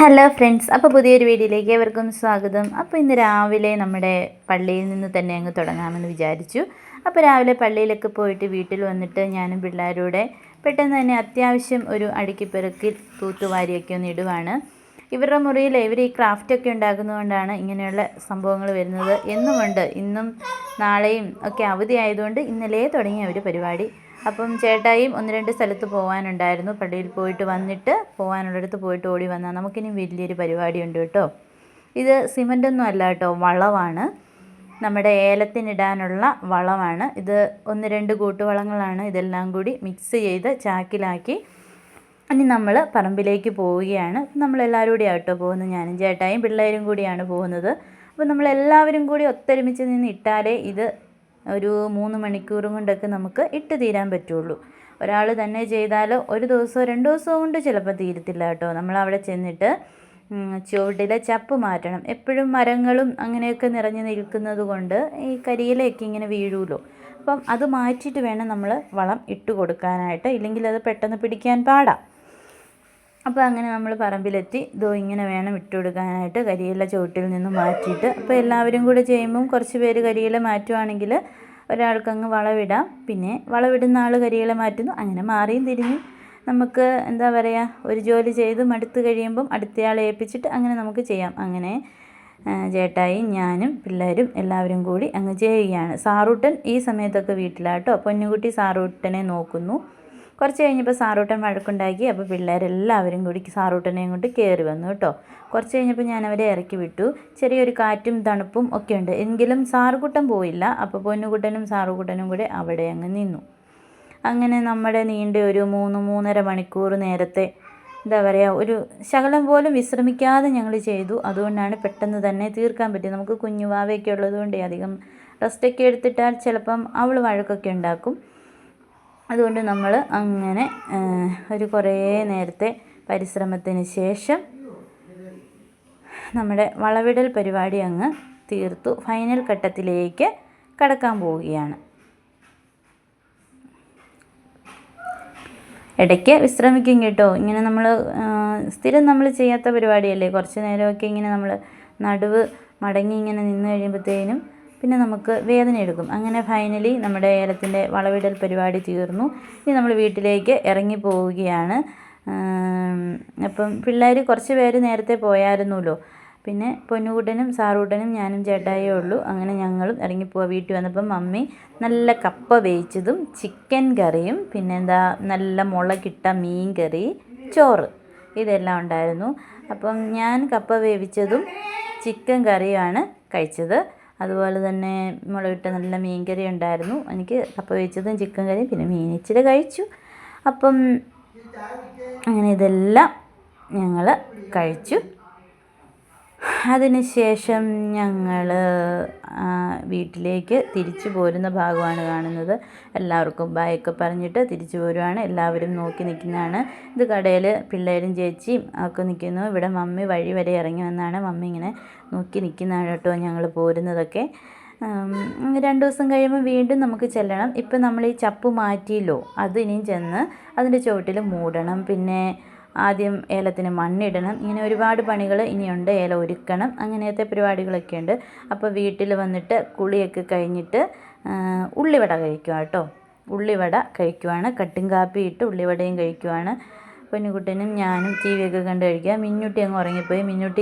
Hello friends അപ്പോൾ പുതിയൊരു വീഡിയോയിലേക്ക് ഏവർക്കും സ്വാഗതം. അപ്പോൾ ഇന്ന് രാവിലെ നമ്മുടെ പള്ളിയിൽ നിന്ന് തന്നെ അങ്ങ് തുടങ്ങാമെന്ന് വിചാരിച്ചു. അപ്പോൾ രാവിലെ പള്ളിയിലൊക്കെ പോയിട്ട് വീട്ടിൽ വന്നിട്ട് ഞാനും പിള്ളേരോടെ പെട്ടെന്ന് തന്നെ അത്യാവശ്യം ഒരു അടുക്കിപ്പെറുക്കി തൂത്തുവാരിയൊക്കെ ഒന്ന് ഇടുവാണ്. ഇവരുടെ മുറിയിൽ ഇവർ ഈ ക്രാഫ്റ്റൊക്കെ ഉണ്ടാകുന്നതുകൊണ്ടാണ് ഇങ്ങനെയുള്ള സംഭവങ്ങൾ വരുന്നത്. എന്നുമുണ്ട് ഇന്നും നാളെയും ഒക്കെ അവധി ആയതുകൊണ്ട് ഇന്നലെ തുടങ്ങിയ ഒരു പരിപാടി. അപ്പം ചേട്ടായും ഒന്ന് രണ്ട് സ്ഥലത്ത് പോകാനുണ്ടായിരുന്നു പള്ളിയിൽ പോയിട്ട് വന്നിട്ട് പോകാനുള്ളിടത്ത് പോയിട്ട് ഓടി വന്നാൽ നമുക്കിനി വലിയൊരു പരിപാടിയുണ്ട് കേട്ടോ. ഇത് സിമന്റൊന്നും അല്ല കേട്ടോ വളമാണ് നമ്മുടെ ഏലത്തിനിടാനുള്ള വളമാണ് ഇത് ഒന്ന് രണ്ട് കൂട്ടുവളങ്ങളാണ് ഇതെല്ലാം കൂടി മിക്സ് ചെയ്ത് ചാക്കിലാക്കി. ഇനി നമ്മൾ പറമ്പിലേക്ക് പോവുകയാണ്. നമ്മളെല്ലാവരും കൂടിയാണ് കേട്ടോ പോകുന്നത്. ഞാനും ചേട്ടായും പിള്ളേരും കൂടിയാണ് പോകുന്നത്. അപ്പോൾ നമ്മളെല്ലാവരും കൂടി ഒത്തൊരുമിച്ച് നിന്ന് ഇട്ടാലേ ഇത് ഒരു മൂന്ന് മണിക്കൂറും കൊണ്ടൊക്കെ നമുക്ക് ഇട്ട് തീരാൻ പറ്റുള്ളൂ. ഒരാൾ തന്നെ ചെയ്താൽ ഒരു ദിവസമോ രണ്ട് ദിവസമോ കൊണ്ട് ചിലപ്പോൾ തീരത്തില്ല കേട്ടോ. നമ്മൾ അവിടെ ചെന്നിട്ട് ചുവട്ടിലെ ചപ്പ് മാറ്റണം. എപ്പോഴും മരങ്ങളും അങ്ങനെയൊക്കെ നിറഞ്ഞു നിൽക്കുന്നത് കൊണ്ട് ഈ കരിയിലയൊക്കെ ഇങ്ങനെ വീഴുമല്ലോ അപ്പം അത് മാറ്റിയിട്ട് വേണം നമ്മൾ വളം ഇട്ട് കൊടുക്കാനായിട്ട്. ഇല്ലെങ്കിൽ അത് പെട്ടെന്ന് പിടിക്കാൻ പാടാം. അപ്പോൾ അങ്ങനെ നമ്മൾ പറമ്പിലെത്തി. ഇതോ ഇങ്ങനെ വേണം ഇട്ട് കൊടുക്കാനായിട്ട് കരിയില ചുവട്ടിൽ നിന്ന് മാറ്റിയിട്ട്. അപ്പോൾ എല്ലാവരും കൂടെ ചെയ്യുമ്പം കുറച്ച് പേര് കരിയില മാറ്റുവാണെങ്കിൽ ഒരാൾക്കങ്ങ് വളവിടാം. പിന്നെ വളവിടുന്ന ആൾ കരിയില മാറ്റുന്നു. അങ്ങനെ മാറിയും തിരിഞ്ഞും. നമുക്ക് എന്താ പറയുക ഒരു ജോലി ചെയ്ത് മടുത്ത് കഴിയുമ്പം അടുത്തയാളെ ഏൽപ്പിച്ചിട്ട് അങ്ങനെ നമുക്ക് ചെയ്യാം. അങ്ങനെ ചേട്ടായി ഞാനും പിള്ളേരും എല്ലാവരും കൂടി അങ്ങ് ചെയ്യുകയാണ്. സാറൂട്ടൻ ഈ സമയത്തൊക്കെ വീട്ടിലാട്ടോ. പൊന്നുകുട്ടി സാറൂട്ടനെ നോക്കുന്നു. കുറച്ച് കഴിഞ്ഞപ്പോൾ സാറൂട്ടൻ വഴക്കുണ്ടാക്കി. അപ്പോൾ പിള്ളേരെല്ലാവരും കൂടി സാറൂട്ടനെയും കൊണ്ട് കയറി വന്നു കേട്ടോ. കുറച്ച് കഴിഞ്ഞപ്പോൾ ഞാൻ അവരെ ഇറക്കി വിട്ടു. ചെറിയൊരു കാറ്റും തണുപ്പും ഒക്കെ ഉണ്ട്. എങ്കിലും സാറുകുട്ടൻ പോയില്ല. അപ്പോൾ പൊന്നുകുട്ടനും സാറുകുട്ടനും കൂടെ അവിടെ അങ്ങ് നിന്നു. അങ്ങനെ നമ്മുടെ നീണ്ട ഒരു മൂന്ന് മൂന്നര മണിക്കൂർ നേരത്തെ എന്താ പറയുക ഒരു ശകലം പോലും വിശ്രമിക്കാതെ ഞങ്ങൾ ചെയ്തു. അതുകൊണ്ടാണ് പെട്ടെന്ന് തന്നെ തീർക്കാൻ പറ്റിയത്. നമുക്ക് കുഞ്ഞുവാവയൊക്കെ ഉള്ളതുകൊണ്ട് അധികം റെസ്റ്റൊക്കെ എടുത്തിട്ടാൽ ചിലപ്പം അവൾ വഴക്കൊക്കെ ഉണ്ടാക്കും. അതുകൊണ്ട് നമ്മൾ അങ്ങനെ ഒരു കുറേ നേരത്തെ പരിശ്രമത്തിന് ശേഷം നമ്മുടെ വളവിടൽ പരിപാടി അങ്ങ് തീർത്തു. ഫൈനൽ ഘട്ടത്തിലേക്ക് കടക്കാൻ പോവുകയാണ്. ഇടയ്ക്ക് വിശ്രമിക്കും കേട്ടോ. ഇങ്ങനെ നമ്മൾ സ്ഥിരം നമ്മൾ ചെയ്യാത്ത പരിപാടിയല്ലേ? കുറച്ച് നേരമൊക്കെ ഇങ്ങനെ നമ്മൾ നടുവ് മടങ്ങി ഇങ്ങനെ നിന്ന് കഴിയുമ്പോഴത്തേനും പിന്നെ നമുക്ക് വേദന എടുക്കും. അങ്ങനെ ഫൈനലി നമ്മുടെ ഏലത്തിന്റെ വളവിടൽ പരിപാടി തീർന്നു. ഇനി നമ്മൾ വീട്ടിലേക്ക് ഇറങ്ങി പോവുകയാണ്. അപ്പം പിള്ളേർ കുറച്ച് പേര് നേരത്തെ പോയായിരുന്നല്ലോ. പിന്നെ പൊന്നുകൂട്ടനും സാറൂട്ടനും ഞാനും ചേട്ടായേ ഉള്ളൂ. അങ്ങനെ ഞങ്ങളും ഇറങ്ങിപ്പോവാ വീട്ടിൽ വന്നപ്പം മമ്മി നല്ല കപ്പ വേവിച്ചതും ചിക്കൻ കറിയും പിന്നെ എന്താ നല്ല മുളകിട്ട മീൻ കറി ചോറ് ഇതെല്ലാം ഉണ്ടായിരുന്നു. അപ്പം ഞാൻ കപ്പ വേവിച്ചതും ചിക്കൻ കറിയുമാണ് കഴിച്ചത്. അതുപോലെ തന്നെ മുളകിട്ട നല്ല മീൻ കറി ഉണ്ടായിരുന്നു. എനിക്ക് കപ്പ വേവിച്ചതും ചിക്കൻ കറി പിന്നെ മീൻ ഇച്ചിരി കഴിച്ചു. അപ്പം അങ്ങനെ ഇതെല്ലാം ഞങ്ങൾ കഴിച്ചു. അതിനുശേഷം ഞങ്ങൾ വീട്ടിലേക്ക് തിരിച്ചു പോരുന്ന ഭാഗമാണ് കാണുന്നത്. എല്ലാവർക്കും ബായൊക്കെ പറഞ്ഞിട്ട് തിരിച്ചു പോരുവാണ്. എല്ലാവരും നോക്കി നിൽക്കുന്നതാണ്. ഇത് കടയിൽ പിള്ളേരും ചേച്ചിയും ഒക്കെ നിൽക്കുന്നു. ഇവിടെ മമ്മി വഴി വരെ ഇറങ്ങി വന്നാണ് മമ്മി ഇങ്ങനെ നോക്കി നിൽക്കുന്നതാണ് കേട്ടോ ഞങ്ങൾ പോരുന്നതൊക്കെ. രണ്ട് ദിവസം കഴിയുമ്പോൾ വീണ്ടും നമുക്ക് ചെല്ലണം. ഇപ്പം നമ്മൾ ഈ ചപ്പ് മാറ്റിയല്ലോ അത് ഇനിയും ചെന്ന് അതിന്റെ ചുവട്ടിൽ മൂടണം. പിന്നെ ആദ്യം ഏലത്തിന് മണ്ണിടണം. ഇങ്ങനെ ഒരുപാട് പണികൾ ഇനിയുണ്ട്. ഏല ഒരുക്കണം. അങ്ങനത്തെ പരിപാടികളൊക്കെ ഉണ്ട്. അപ്പോൾ വീട്ടിൽ വന്നിട്ട് കുളിയൊക്കെ കഴിഞ്ഞിട്ട് ഉള്ളിവട കഴിക്കുക കേട്ടോ. ഉള്ളിവട കഴിക്കുവാണ്. കട്ടും കാപ്പി ഇട്ട് ഉള്ളിവടയും കഴിക്കുവാണ്. പൊന്നുകുട്ടനും ഞാനും ടി ഒക്കെ കണ്ട് കഴിക്കുക. മിന്നുട്ടി അങ്ങ് ഉറങ്ങിപ്പോയി. മിന്നുട്ടി